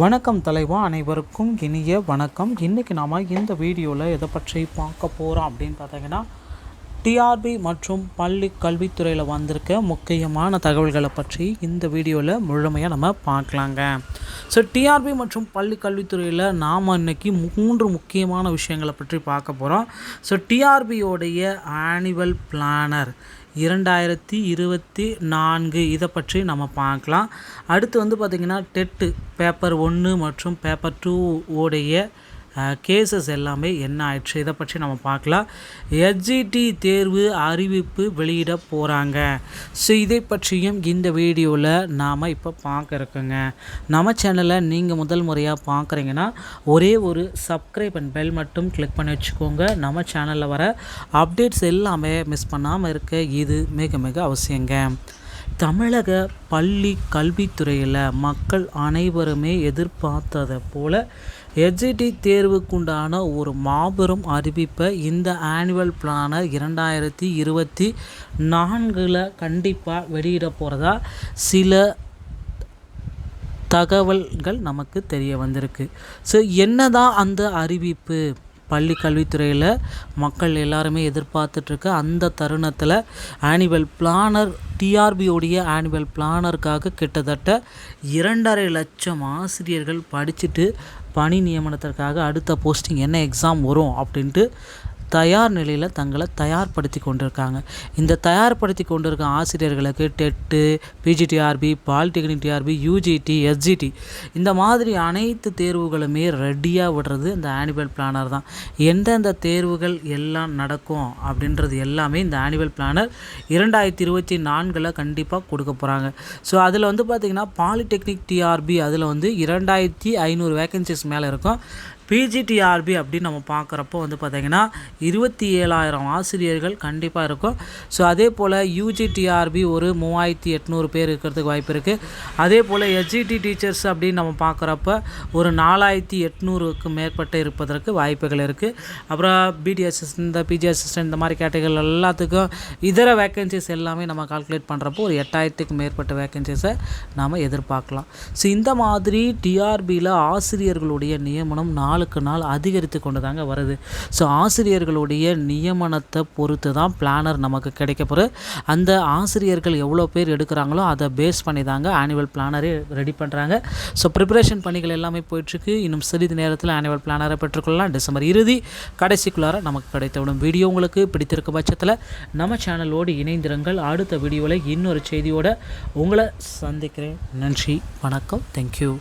வணக்கம் தலைவா அனைவருக்கும் இனிய வணக்கம். இன்றைக்கி நாம் இந்த வீடியோவில் எதை பற்றி பார்க்க போகிறோம் அப்படின்னு பார்த்தீங்கன்னா டிஆர்பி மற்றும் பள்ளி கல்வித்துறையில் வந்திருக்க முக்கியமான தகவல்களை பற்றி இந்த வீடியோவில் முழுமையாக நம்ம பார்க்கலாங்க. ஸோ டிஆர்பி மற்றும் பள்ளி கல்வித்துறையில் நாம் இன்றைக்கி மூன்று முக்கியமான விஷயங்களை பற்றி பார்க்க போகிறோம் ஸோ டிஆர்பியோடைய ஆனுவல் பிளானர் இரண்டாயிரத்தி இருபத்தி நான்கு. இதை பற்றி நம்ம பார்க்கலாம். அடுத்து வந்து பார்த்திங்கன்னா டெட்டு பேப்பர் ஒன்று மற்றும் பேப்பர் டூ உடைய கேசஸ் எல்லாமே என்ன ஆயிடுச்சு? இதை பற்றி நம்ம பார்க்கலாம். எஸ்ஜிடி தேர்வு அறிவிப்பு வெளியிட போகிறாங்க ஸோ இதை பற்றியும் இந்த வீடியோவில் நாம் இப்போ பார்க்க இருக்கோங்க. நம்ம சேனலை நீங்கள் முதல் முறையாக பார்க்குறீங்கன்னா ஒரே ஒரு சப்ஸ்கிரைப் அண்ட் பெல் மட்டும் கிளிக் பண்ணி வச்சுக்கோங்க. நம்ம சேனலில் வர அப்டேட்ஸ் எல்லாமே மிஸ் பண்ணாமல் இருக்க இது மிக மிக அவசியங்க. தமிழக பள்ளி கல்வித்துறையில் மக்கள் அனைவருமே எதிர்பார்த்ததை போல் எஜிடி தேர்வுக்குண்டான ஒரு மாபெரும் அறிவிப்பை இந்த ஆனுவல் பிளானை இரண்டாயிரத்தி இருபத்தி நான்கில் கண்டிப்பாக வெளியிட போகிறதா சில தகவல்கள் நமக்கு தெரிய வந்திருக்கு. ஸோ என்னதான் அந்த அறிவிப்பு பள்ளி கல்வித்துறையில் மக்கள் எல்லாருமே எதிர்பார்த்துட்ருக்க அந்த தருணத்தில் ஆனுவல் பிளானர் டிஆர்பியோடைய ஆனுவல் பிளானருக்காக கிட்டத்தட்ட இரண்டரை லட்சம் ஆசிரியர்கள் படிச்சுட்டு பணி நியமனத்திற்காக அடுத்த போஸ்டிங் என்ன எக்ஸாம் வரும் அப்படின்ட்டு தயார் நிலையில் தங்களை தயார்படுத்தி கொண்டிருக்காங்க. இந்த தயார்படுத்தி கொண்டிருக்க ஆசிரியர்களுக்கு TET PGTRB polytechnic TRB UGT SGT இந்த மாதிரி அனைத்து தேர்வுகளுமே ரெடியாக விடுறது இந்த ஆனுவல் பிளானர் தான். எந்தெந்த தேர்வுகள் எல்லாம் நடக்கும் அப்படின்றது எல்லாமே இந்த ஆனுவல் பிளானர் இரண்டாயிரத்தி இருபத்தி நான்கில் கண்டிப்பாக கொடுக்க போகிறாங்க ஸோ அதில் வந்து பார்த்திங்கன்னா பாலிடெக்னிக் டிஆர்பி அதில் வந்து இரண்டாயிரத்தி ஐநூறு வேகன்சிஸ் மேலே இருக்கும். பிஜிடிஆர்பி அப்படின்னு நம்ம பார்க்குறப்போ வந்து பார்த்திங்கன்னா இருபத்தி ஏழாயிரம் ஆசிரியர்கள் கண்டிப்பாக இருக்கும். ஸோ அதே போல் யூஜிடிஆர்பி ஒரு மூவாயிரத்தி எட்நூறு பேர் இருக்கிறதுக்கு வாய்ப்பு இருக்குது அதே போல் எஸ்ஜிடி டீச்சர்ஸ் அப்படின்னு நம்ம பார்க்குறப்ப ஒரு நாலாயிரத்தி எட்நூறுக்கு மேற்பட்டு இருப்பதற்கு வாய்ப்புகள் இருக்குது அப்புறம் பிடி இந்த பிஜி அசிஸ்டன்ட் இந்த மாதிரி கேட்டகரிகள் எல்லாத்துக்கும் இதர வேக்கன்சிஸ் எல்லாமே நம்ம கால்குலேட் பண்ணுறப்போ ஒரு எட்டாயிரத்துக்கு மேற்பட்ட வேக்கன்சிஸை நாம் எதிர்பார்க்கலாம். ஸோ இந்த மாதிரி டிஆர்பியில் ஆசிரியர்களுடைய நியமனம் நான் நாளுக்கு நாள் அதிகரித்து கொண்டு தாங்க வருது. ஸோ ஆசிரியர்களுடைய நியமனத்தை பொறுத்து தான் பிளானர் நமக்கு கிடைக்க போகிற அந்த ஆசிரியர்கள் எவ்வளோ பேர் எடுக்கிறாங்களோ அதை பேஸ் பண்ணி தாங்க ஆனுவல் பிளானரே ரெடி பண்ணுறாங்க ஸோ ப்ரிப்பரேஷன் பணிகள் எல்லாமே போயிட்டுருக்கு. இன்னும் சிறிது நேரத்தில் ஆனுவல் பிளானரை பெற்றுக்கொள்ளலாம். டிசம்பர் இறுதி கடைசிக்குள்ளார நமக்கு கிடைத்துவிடும் வீடியோ உங்களுக்கு பிடித்திருக்க பட்சத்தில் நம்ம சேனலோடு இணைந்திருங்கள். அடுத்த வீடியோவில் இன்னொரு செய்தியோடு உங்களை சந்திக்கிறேன். நன்றி வணக்கம். தேங்க்யூ